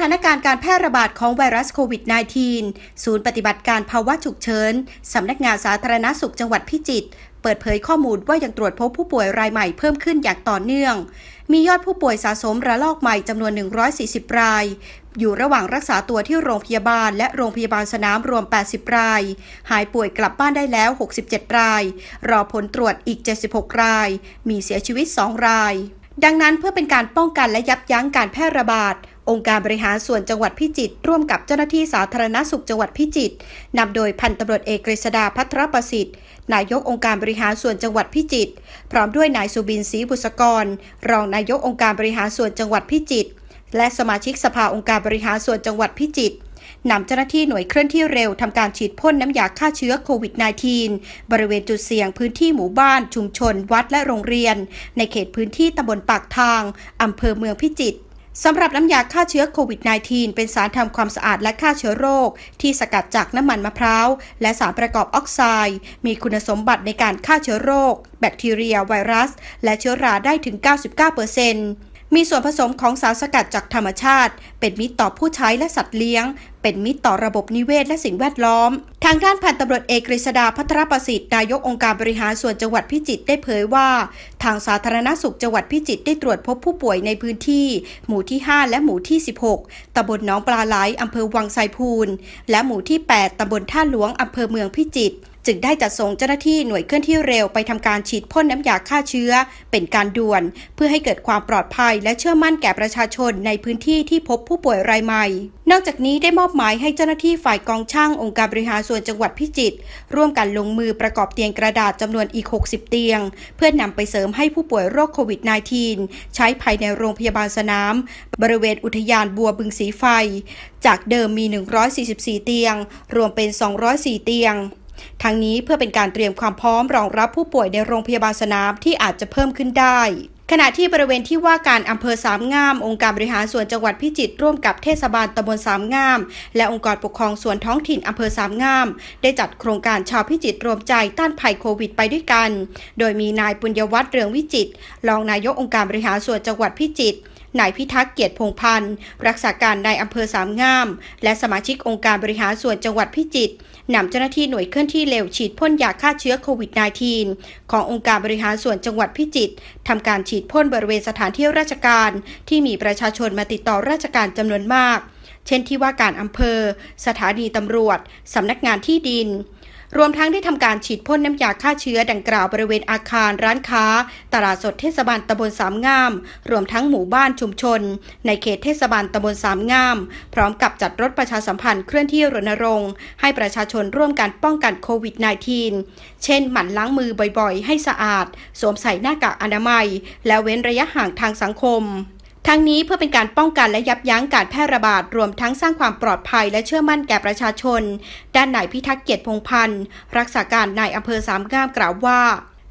ถานการณ์การแพร่ระบาดของไวรัสโควิด -19 ศูนย์ปฏิบัติการภาวะฉุกเฉิน สำนักงานสาธารณสุขจังหวัดพิจิตรเปิดเผยข้อมูลว่ายังตรวจพบผู้ป่วยรายใหม่เพิ่มขึ้นอย่างต่อเนื่อง มียอดผู้ป่วยสะสมระลอกใหม่จำนวน 140 ราย อยู่ระหว่างรักษาตัวที่โรงพยาบาล และโรงพยาบาลสนามรวม 80 ราย หายป่วยกลับบ้านได้แล้ว 67 ราย รอผลตรวจอีก 76 ราย มีเสียชีวิต 2 ราย ดังนั้นเพื่อเป็นการป้องกันและยับยั้งการแพร่ระบาด องค์การบริหารส่วนจังหวัดพิจิตรร่วมกับเจ้าหน้าที่สาธารณสุขจังหวัดพิจิตรนำโดยพันตำรวจเอกกฤษดาพัทรประสิทธิ์ นายกองค์การบริหารส่วนจังหวัดพิจิตรพร้อมด้วยนายสุบินศรีบุษกร รองนายกองค์การบริหารส่วนจังหวัดพิจิตรและสมาชิกสภาองค์การบริหารส่วนจังหวัดพิจิตรนำเจ้าหน้าที่หน่วยเคลื่อนที่เร็วทำการฉีดพ่นน้ำยาฆ่าเชื้อโควิด -19 บริเวณจุดเสี่ยงพื้นที่หมู่บ้าน ชุมชน วัดและโรงเรียน ในเขตพื้นที่ตำบลปากทางอำเภอเมืองพิจิตร สำหรับน้ำยาฆ่าเชื้อโควิด -19 เป็นสารทำความสะอาดและฆ่าเชื้อโรค ที่สกัดจากน้ำมันมะพร้าว และสารประกอบออกไซด์ มีคุณสมบัติในการฆ่าเชื้อโรค แบคทีเรีย ไวรัส และเชื้อราได้ถึง 99%มีส่วนผสมของสารสกัดจากธรรมชาติ เป็นมิตรต่อผู้ใช้และสัตว์เลี้ยง เป็นมิตรต่อระบบนิเวศและสิ่งแวดล้อม ทางด้านพันตำรวจเอกกฤษดาพัทรประสิทธิ์นายกองค์การบริหารส่วนจังหวัดพิจิตรได้เผยว่า ทางสาธารณสุขจังหวัดพิจิตรได้ตรวจพบผู้ป่วยในพื้นที่ หมู่ที่ 5 และหมู่ที่ 16ตำบลหนองปลาไหลอำเภอวังไซพูนและหมู่ที่ 8ตำบลท่าหลวงอำเภอเมืองพิจิตร จึงได้จัดส่งเจ้าหน้าที่หน่วยเคลื่อนที่เร็วไปทำการฉีดพ่นน้ำยาฆ่าเชื้อ เป็นการด่วน เพื่อให้เกิดความปลอดภัยและเชื่อมั่นแก่ประชาชนในพื้นที่ที่พบผู้ป่วยรายใหม่ นอกจากนี้ได้มอบหมายให้เจ้าหน้าที่ฝ่ายกองช่างองค์การบริหารส่วนจังหวัดพิจิตรร่วมกันลงมือประกอบเตียงกระดาษจำนวนอีก 60 เตียง เพื่อนำไปเสริมให้ผู้ป่วยโรคโควิด -19 ใช้ภายในโรงพยาบาลสนาม บริเวณอุทยานบัวบึงสีไฟ จากเดิมมี 144 เตียง รวมเป็น 204 เตียง ทั้งนี้เพื่อเป็นการเตรียมความพร้อมรองรับผู้ป่วยในโรงพยาบาลสนามที่อาจจะเพิ่มขึ้นได้ขณะที่บริเวณที่ว่าการอำเภอสามงาม องค์การบริหารส่วนจังหวัดพิจิตรร่วมกับเทศบาลตำบลสามงาม และองค์กรปกครองส่วนท้องถิ่นอำเภอสามงาม ได้จัดโครงการชาวพิจิตรรวมใจต้านภัยโควิดไปด้วยกัน โดยมีนายปุญญวัฒน์เรืองวิจิตรรองนายกองค์การบริหารส่วนจังหวัดพิจิตร นายพิทักษ์เกียรติพงพันธ์รักษาการนายอำเภอสามงาม และสมาชิกองค์การบริหารส่วนจังหวัดพิจิตรนำเจ้าหน้าที่หน่วยเคลื่อนที่เร็วฉีดพ่นยาฆ่าเชื้อโควิด -19 ขององค์การบริหารส่วนจังหวัดพิจิตรทำการฉีดพ่นบริเวณสถานที่ราชการ ที่มีประชาชนมาติดต่อราชการจำนวนมาก เช่นที่ว่าการอำเภอ สถานีตำรวจสำนักงานที่ดิน รวมทั้งได้ทำการฉีดพ่นน้ำยาฆ่าเชื้อดังกล่าวบริเวณอาคารร้านค้า ตลาดสดเทศบาลตำบลสามงาม รวมทั้งหมู่บ้านชุมชน ในเขตเทศบาลตำบลสามงาม พร้อมกับจัดรถประชาสัมพันธ์เคลื่อนที่รณรงค์ให้ประชาชนร่วมกันป้องกันโควิด -19 เช่น หมั่นล้างมือบ่อยๆ ให้สะอาด สวมใส่หน้ากากอนามัย และเว้นระยะห่างทางสังคม ทั้งนี้เพื่อเป็นการป้องกันและยับยั้งการแพร่ระบาดรวมทั้งสร้างความปลอดภัยและเชื่อมั่นแก่ประชาชน ด้านนายพิทักษ์เกียรติพงพันธ์รักษาการนายอำเภอสามงามกล่าวว่า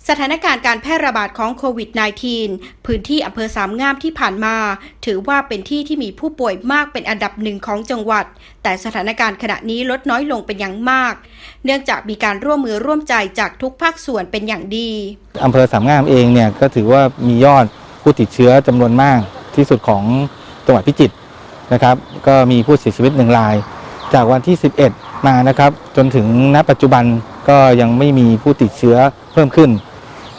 สถานการณ์การแพร่ระบาดของโควิด -19 พื้นที่อำเภอสามงามที่ผ่านมา ถือว่าเป็นที่ที่มีผู้ป่วยมากเป็นอันดับหนึ่งของจังหวัด แต่สถานการณ์ขณะนี้ลดน้อยลงเป็นอย่างมาก เนื่องจากมีการร่วมมือร่วมใจจากทุกภาคส่วนเป็นอย่างดีอำเภอสามงามเองเนี่ยก็ถือว่ามียอดผู้ติดเชื้อจำนวนมาก ที่สุดของจังหวัดพิจิตรนะครับ ก็มีผู้เสียชีวิตหนึ่งราย จากวันที่ 11 มานะครับ จนถึงณปัจจุบันก็ยังไม่มีผู้ติดเชื้อเพิ่มขึ้น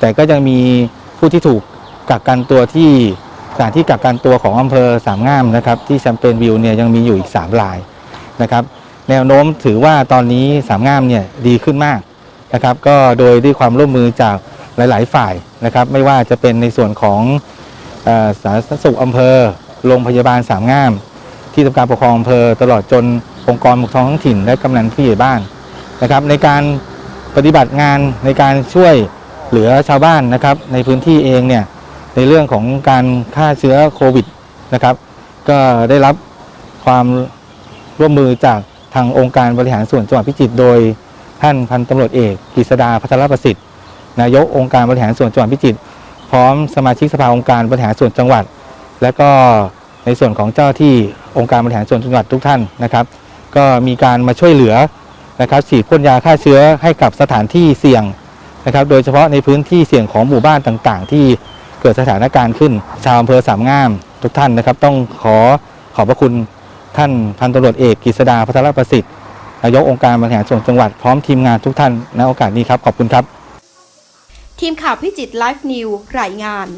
แต่ก็ยังมีผู้ที่ถูกกักกันตัวที่สถานที่กักกันตัวของอำเภอสามงามนะครับ ที่แชมเปญวิวเนี่ยยังมีอยู่อีก 3 รายนะครับ แนวโน้มถือว่าตอนนี้สามงามเนี่ยดีขึ้นมากนะครับ ก็โดยด้วยความร่วมมือจากหลาย ๆ ฝ่ายนะครับ ไม่ว่าจะเป็นในส่วนของ สาธารณสุขอำเภอ โรงพยาบาลสามงาม ที่ทำการปกครองอำเภอ ตลอดจนองค์กรปกครองท้องถิ่น และกำนันผู้ใหญ่บ้านนะครับ ในการปฏิบัติงานในการช่วยเหลือชาวบ้านนะครับในพื้นที่เองเนี่ยในเรื่องของการฆ่าเชื้อโควิดนะครับก็ได้รับความร่วมมือจากทางองค์การบริหารส่วนจังหวัดพิจิตรโดยท่านพันตำรวจเอกกฤษดาพัทรประสิทธิ์ นายกองค์การบริหารส่วนจังหวัดพิจิตร พร้อมสมาชิกสภาองค์การบริหารส่วนจังหวัด และก็ในส่วนของเจ้าที่องค์การบริหารส่วนจังหวัดทุกท่านนะครับ ก็มีการมาช่วยเหลือนะครับฉีดพ่นยาฆ่าเชื้อให้กับสถานที่เสี่ยงนะครับ โดยเฉพาะในพื้นที่เสี่ยงของหมู่บ้านต่างๆ ที่เกิดสถานการณ์ขึ้น ชาวอำเภอสามงามทุกท่านนะครับ ต้องขอขอบพระคุณท่านพันตำรวจเอกกฤษดาพัทรประสิทธิ์นายกองค์การบริหารส่วนจังหวัดพร้อมทีมงานทุกท่านในโอกาสนี้ครับขอบคุณครับ ทีมข่าวพิจิตรไลฟ์นิวรายงาน